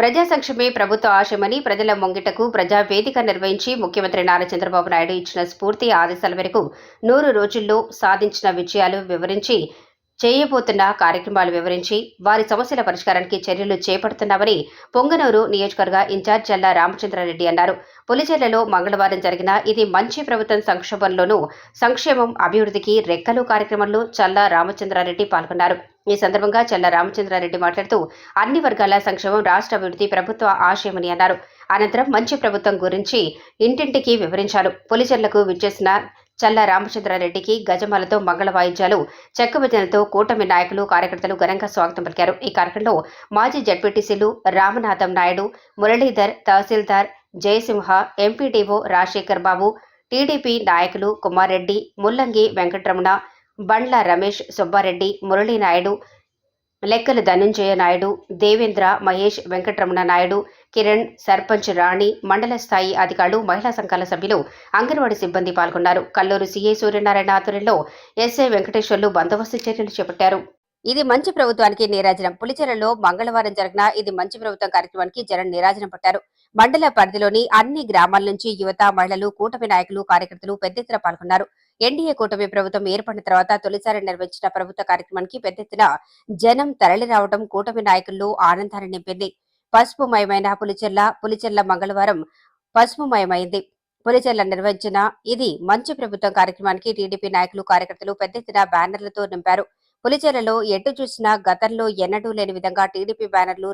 ప్రజా సంక్షేమే ప్రభుత్వ ఆశయమని ప్రజల ముంగిటకు ప్రజా వేదిక నిర్వహించి ముఖ్యమంత్రి నారా చంద్రబాబు నాయుడు ఇచ్చిన స్ఫూర్తి ఆదేశాల మేరకు నూరు రోజుల్లో సాధించిన విజయాలు వివరించి చేయబోతున్న కార్యక్రమాలు వివరించి వారి సమస్యల పరిష్కారానికి చర్యలు చేపడుతున్నామని పొంగనూరు నియోజకవర్గ ఇన్ఛార్జ్ జల్లా రామచంద్రారెడ్డి అన్నారు. పులిచెర్లలో మంగళవారం జరిగిన ఇది మంచి ప్రభుత్వం సంక్షేమంలోనూ సంక్షేమం అభివృద్ధికి రెక్కలు కార్యక్రమంలో చల్లా రామచంద్రారెడ్డి పాల్గొన్నారు. ఈ సందర్భంగా చల్ల రామచంద్రారెడ్డి మాట్లాడుతూ అన్ని వర్గాల సంక్షేమం రాష్ట్ర అభివృద్ధి ప్రభుత్వ ఆశయమని అన్నారు. అనంతరం మంచి ప్రభుత్వం గురించి ఇంటింటికి వివరించారు. పులిచెర్లకు విచ్చేసిన చల్ల రామచంద్రారెడ్డికి గజమాలతో మంగళ వాయిద్యాలు చెక్కభజనలతో కూటమి నాయకులు కార్యకర్తలు ఘనంగా స్వాగతం పలికారు. ఈ కార్యక్రమంలో మాజీ జడ్పీటీసీలు రామనాథం నాయుడు మురళీధర్ తహసీల్దార్ జయసింహ ఎంపీడీఓ రాజశేఖర్ బాబు టీడీపీ నాయకులు కుమారెడ్డి ముల్లంగి వెంకటరమణ బండ్ల రమేష్ సుబ్బారెడ్డి మురళీనాయుడు లెక్కల ధనంజయ నాయుడు దేవేంద్ర మహేష్ వెంకటరమణ నాయుడు కిరణ్ సర్పంచ్ రాణి మండల స్థాయి అధికారులు మహిళా సంఘాల సభ్యులు అంగన్వాడీ సిబ్బంది పాల్గొన్నారు. కల్లూరు సీఏ సూర్యనారాయణ ఆధ్వర్యంలో ఎస్ఐ వెంకటేశ్వర్లు బందోబస్తు చర్యలు చేపట్టారు. ఇది మంచి ప్రభుత్వానికి నీరాజనం. పులిచెరలో మంగళవారం జరిగిన ఇది మంచి ప్రభుత్వం కార్యక్రమానికి జనం నీరాజనం పట్టారు. మండల పరిధిలోని అన్ని గ్రామాల నుంచి యువత మహిళలు కూటమి నాయకులు కార్యకర్తలు పెద్ద ఎత్తున పాల్గొన్నారు. ఎన్డీఏ కూటమి ప్రభుత్వం ఏర్పడిన తర్వాత తొలిసారి నిర్వహించిన ప్రభుత్వ కార్యక్రమానికి పెద్ద ఎత్తున జనం తరలి రావడం కూటమి నాయకుల్లో ఆనందాన్ని నింపింది. పసుపుమయమైన పులిచెర్ల పులిచెర్ల మంగళవారం పసుపుమయమైంది. పులిచెర్ల నిర్వహించిన ఇది మంచి ప్రభుత్వం కార్యక్రమానికి టీడీపీ నాయకులు కార్యకర్తలు పెద్ద ఎత్తున బ్యానర్లతో నింపారు. పులిచెరలో ఎటు చూసినా గతంలో ఎన్నడూ లేని విధంగా టీడీపీ బ్యానర్లు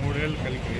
మూడేళ్ళు కలిపి